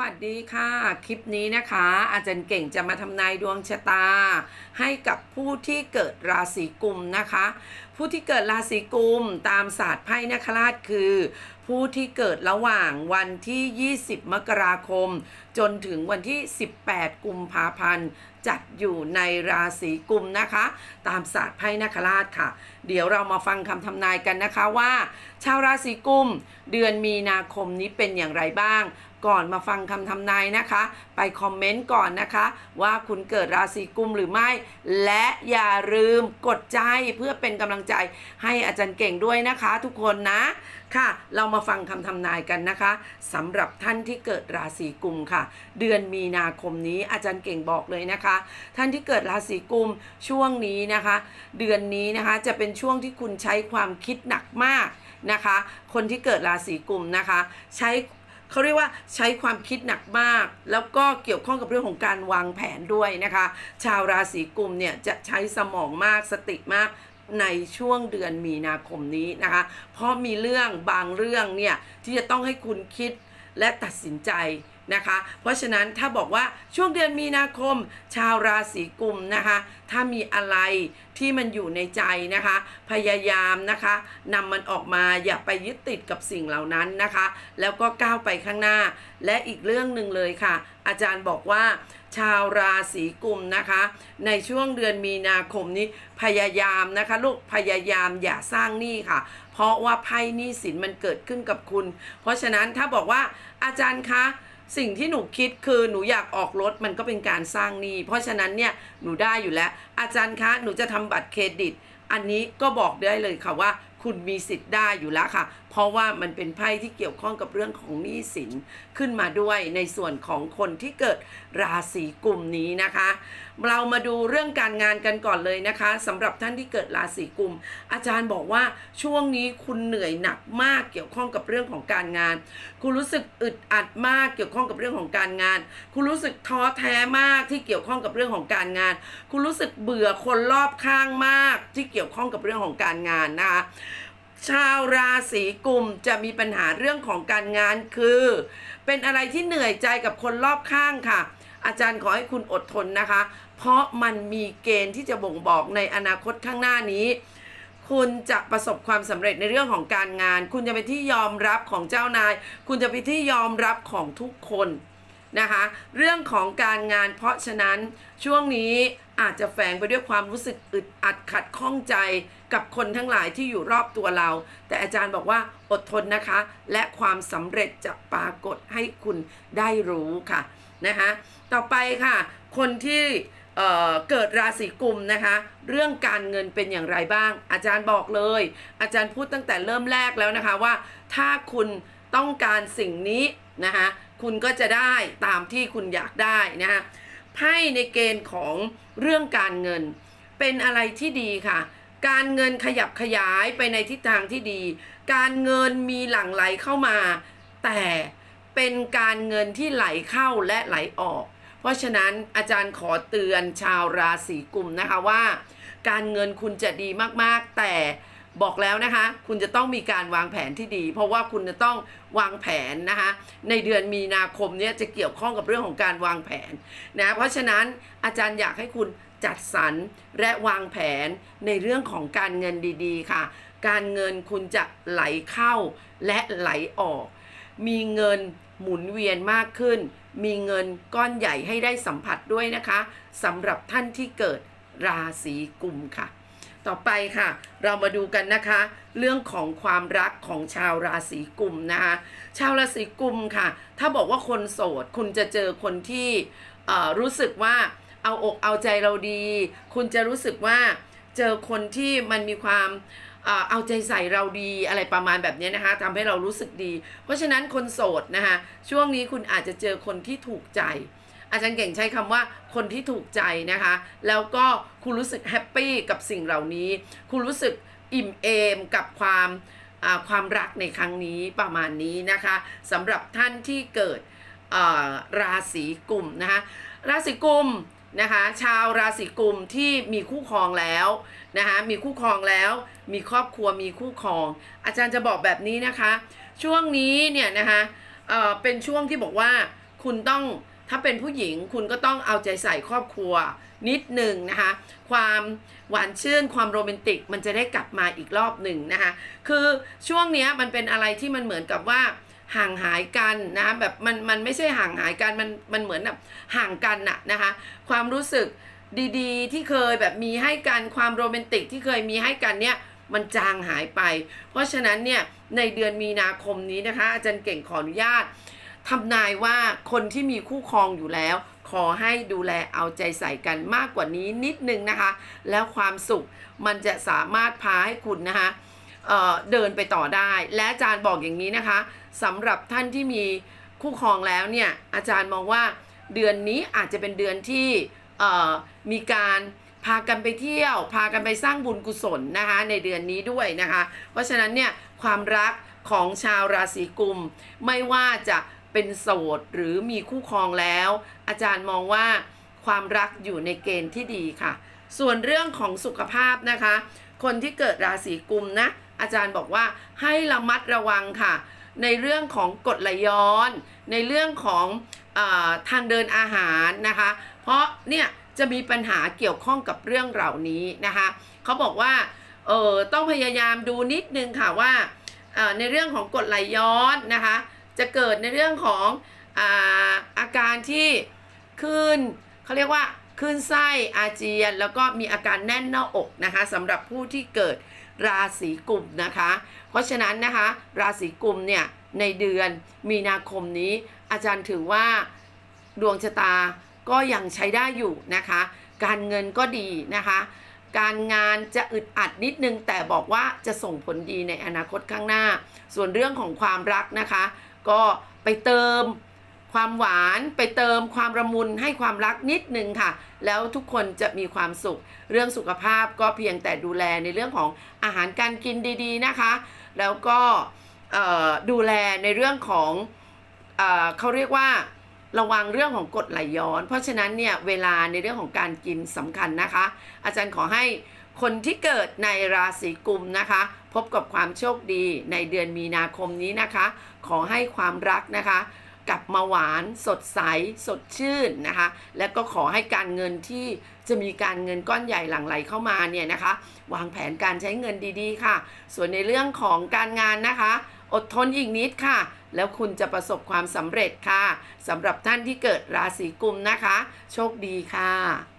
วัสดีค่ะ คลิปนี้นะคะ อาจารย์เก่งจะมาทำนายดวงชะตา ให้กับผู้ที่เกิดราศีกุมนะคะผู้ที่เกิดราศีกุมตามศาสตร์ไพ่นคราชคือ ผู้ที่เกิดระหว่างวันที่ 20 มกราคม จนถึงวันที่ 18 กุมภาพันธ์ จัดอยู่ในราศีกุมนะคะ ตามศาสตร์ไพ่นคราชค่ะ เดี๋ยวเรามาฟังคำทำนายกันนะคะว่า ชาวราศีกุม เดือนมีนาคมนี้เป็นอย่างไรบ้างก่อนมาฟังคำทำนายนะคะ ไปคอมเมนต์ก่อนนะคะ ว่าคุณเกิดราศีกุมหรือไม่ และอย่าลืมกดใจเพื่อเป็นกำลังใจให้อาจารย์เก่งด้วยนะคะ ทุกคนนะค่ะ เรามาฟังคำทำนายกันนะคะสำหรับท่านที่เกิดราศีกุมค่ะ เดือนมีนาคมนี้อาจารย์เก่งบอกเลยนะคะ ท่านที่เกิดราศีกุมช่วงนี้นะคะ เดือนนี้นะคะจะเป็นช่วงที่คุณใช้ความคิดหนักมากนะคะ คนที่เกิดราศีกุมนะคะ ใช้เขาเรียกว่าใช้ความคิดหนักมาก แล้วก็เกี่ยวข้องกับเรื่องของการวางแผนด้วยนะคะ ชาวราศีกุมเนี่ยจะใช้สมองมากสติมาก ในช่วงเดือนมีนาคมนี้นะคะ เพราะมีเรื่องบางเรื่องเนี่ยที่จะต้องให้คุณคิดและตัดสินใจนะคะ เพราะฉะนั้นถ้าบอกว่าช่วงเดือนมีนาคม ชาวราศีกุมนะคะ ถ้ามีอะไรที่มันอยู่ในใจนะคะ พยายามนะคะนำมันออกมาอย่าไปยึดติดกับสิ่งเหล่านั้นนะคะ แล้วก็ก้าวไปข้างหน้า และอีกเรื่องหนึ่งเลยค่ะ อาจารย์บอกว่า ชาวราศีกุมนะคะ ในช่วงเดือนมีนาคมนี้พยายามนะคะลูกพยายามอย่าสร้างหนี้ค่ะ เพราะว่าไพ่หนี้สินมันเกิดขึ้นกับคุณ เพราะฉะนั้นถ้าบอกว่าอาจารย์คะสิ่งที่หนูคิดคือหนูอยากออกรถมันก็เป็นการสร้างหนี้ เพราะฉะนั้นเนี่ยหนูได้อยู่แล้ว อาจารย์คะหนูจะทำบัตรเครดิต อันนี้ก็บอกได้เลยค่ะว่า คุณมีสิทธิ์ได้อยู่แล้วค่ะ เพราะว่ามันเป็นไพ่ที่เกี่ยวข้องกับเรื่องของหนี้สินขึ้นมาด้วยในส่วนของคนที่เกิดราศีกลุ่มนี้นะคะ เรามาดูเรื่องการงานกันก่อนเลยนะคะสำหรับท่านที่เกิดราศีกุม อาจารย์บอกว่าช่วงนี้คุณเหนื่อยหนักมากเกี่ยวข้องกับเรื่องของการงาน คุณรู้สึกอึดอัดมากเกี่ยวข้องกับเรื่องของการงาน คุณรู้สึกท้อแท้มากที่เกี่ยวข้องกับเรื่องของการงาน คุณรู้สึกเบื่อคนรอบข้างมากที่เกี่ยวข้องกับเรื่องของการงานนะคะ ชาวราศีกุมจะมีปัญหาเรื่องของการงานคือ เป็นอะไรที่เหนื่อยใจกับคนรอบข้างค่ะ อาจารย์ขอให้คุณอดทนนะคะ เพราะมันมีเกณฑ์ที่จะบ่งบอกในอนาคตข้างหน้านี้ คุณจะประสบความสำเร็จในเรื่องของการงาน คุณจะเป็นที่ยอมรับของเจ้านาย คุณจะเป็นที่ยอมรับของทุกคน นะคะ เรื่องของการงานเพราะฉะนั้นช่วงนี้อาจจะแฝงไปด้วยความรู้สึกอึดอัดขัดข้องใจกับคนทั้งหลายที่อยู่รอบตัวเรา แต่อาจารย์บอกว่าอดทนนะคะ และความสำเร็จจะปรากฏให้คุณได้รู้ค่ะนะคะต่อไปค่ะ คนที่เเกิดราศีกุมนะคะ เรื่องการเงินเป็นอย่างไรบ้าง อาจารย์บอกเลย อาจารย์พูดตั้งแต่เริ่มแรกแล้วนะคะว่า ถ้าคุณต้องการสิ่งนี้นะคะ คุณก็จะได้ตามที่คุณอยากได้นะคะไพ่ในเกณฑ์ของเรื่องการเงิน เป็นอะไรที่ดีค่ะ การเงินขยับขยายไปในทิศทางที่ดี การเงินมีหลั่งไหลเข้ามา แต่เป็นการเงินที่ไหลเข้าและไหลออก เพราะฉะนั้นอาจารย์ขอเตือนชาวราศีกุมนะคะว่า การเงินคุณจะดีมากๆ แต่ บอกแล้วนะคะ คุณจะต้องมีการวางแผนที่ดี เพราะว่าคุณจะต้องวางแผนนะคะ ในเดือนมีนาคมเนี้จะเกี่ยวข้องกับเรื่องของการวางแผนนะ เพราะฉะนั้นอาจารย์อยากให้คุณจัดสรรและวางแผนในเรื่องของการเงินดีๆ ค่ะ การเงินคุณจะไหลเข้าและไหลออก มีเงินหมุนเวียนมากขึ้น มีเงินก้อนใหญ่ให้ได้สัมผัสด้วยนะคะสำหรับท่านที่เกิดราศีกุมค่ะ ต่อไปค่ะ เรามาดูกันนะคะ เรื่องของความรักของชาวราศีกุมนะคะ ชาวราศีกุมค่ะ ถ้าบอกว่าคนโสด คุณจะเจอคนที่รู้สึกว่าเอาอกเอาใจเราดี คุณจะรู้สึกว่าเจอคนที่มันมีความเอาใจใส่เราดีอะไรประมาณแบบนี้นะคะทำให้เรารู้สึกดี เพราะฉะนั้นคนโสดนะคะช่วงนี้คุณอาจจะเจอคนที่ถูกใจ อาจารย์เก่งใช้คำว่าคนที่ถูกใจนะคะ แล้วก็คุณรู้สึกแฮปปี้กับสิ่งเหล่านี้ คุณรู้สึกอิ่มเอมกับความความรักในครั้งนี้ประมาณนี้นะคะสำหรับท่านที่เกิดราศีกุมนะคะราศีกุมนะคะชาวราศีกุมที่มีคู่ครองแล้วนะคะมีคู่ครองแล้ว มีครอบครัวมีคู่ครอง อาจารย์จะบอกแบบนี้นะคะ ช่วงนี้เนี่ยนะคะเเป็นช่วงที่บอกว่าคุณต้อง ถ้าเป็นผู้หญิงคุณก็ต้องเอาใจใส่ครอบครัวนิดหนึ่งนะคะ ความหวานชื่นความโรแมนติกมันจะได้กลับมาอีกรอบหนึ่งนะคะ คือช่วงนี้มันเป็นอะไรที่มันเหมือนกับว่าห่างหายกันนะคะแบบมันมันไม่ใช่ห่างหายกันมันมันเหมือนแบบห่างกันน่ะนะคะ ความรู้สึกดีๆ ที่เคยแบบมีให้กันความโรแมนติกที่เคยมีให้กันเนี่ยมันจางหายไป เพราะฉะนั้นเนี่ยในเดือนมีนาคมนี้นะคะ อาจารย์เก่งขออนุญาต ทำนายว่าคนที่มีคู่ครองอยู่แล้ว ขอให้ดูแลเอาใจใส่กันมากกว่านี้นิดนึงนะคะ แล้วความสุขมันจะสามารถพาให้คุณนะคะเเดินไปต่อได้ และอาจารย์บอกอย่างนี้นะคะสำหรับท่านที่มีคู่ครองแล้วเนี่ยอาจารย์มองว่าเดือนนี้อาจจะเป็นเดือนที่มีการพากันไปเที่ยว พากันไปสร้างบุญกุศลนะคะในเดือนนี้ด้วยนะคะ เพราะฉะนั้นเนี่ยความรักของชาวราศีกุมไม่ว่าจะ เป็นโสดหรือมีคู่ครองแล้ว อาจารย์มองว่าความรักอยู่ในเกณฑ์ที่ดีค่ะ ส่วนเรื่องของสุขภาพนะคะ คนที่เกิดราศีกุมนะ อาจารย์บอกว่าให้ระมัดระวังค่ะ ในเรื่องของกรดไหลย้อน ในเรื่องของอทางเดินอาหารนะคะ เพราะเนี่ยจะมีปัญหาเกี่ยวข้องกับเรื่องเหล่านี้นะคะเขาบอกว่าเออต้องพยายามดูนิดนึงค่ะว่าในเรื่องของกรดไหลย้อนนะคะ จะเกิดในเรื่องของอาอาการที่ขึ้นเขาเรียกว่าขึ้นไส้อาเจียน แล้วก็มีอาการแน่นหน้าอกนะคะสำหรับผู้ที่เกิดราศีกุมนะคะ เพราะฉะนั้นนะคะราศีกุมเนี่ยในเดือนมีนาคมนี้ อาจารย์ถือว่าดวงชะตาก็ยังใช้ได้อยู่นะคะ การเงินก็ดีนะคะ การงานจะอึดอัดนิดนึงแต่บอกว่าจะส่งผลดีในอนาคตข้างหน้า ส่วนเรื่องของความรักนะคะ ก็ไปเติมความหวานไปเติมความระมุนให้ความรักนิดนึงค่ะ แล้วทุกคนจะมีความสุข เรื่องสุขภาพก็เพียงแต่ดูแลในเรื่องของอาหารการกินดีๆนะคะ แล้วก็ดูแลในเรื่องของเอเขาเรียกว่าระวังเรื่องของกรดไหลย้อน เพราะฉะนั้นเนี่ยเวลาในเรื่องของการกินสำคัญนะคะ อาจารย์ขอให้ คนที่เกิดในราศีกุมนะคะ พบกับความโชคดีในเดือนมีนาคมนี้นะคะ ขอให้ความรักนะคะกลับมาหวานสดใสสดชื่นนะคะ และก็ขอให้การเงินที่จะมีการเงินก้อนใหญ่หลั่งไหลเข้ามาเนี่ยนะคะ วางแผนการใช้เงินดีๆ ค่ะ ส่วนในเรื่องของการงานนะคะ อดทนอีกนิดค่ะ แล้วคุณจะประสบความสำเร็จค่ะสำหรับท่านที่เกิดราศีกุมนะคะ โชคดีค่ะ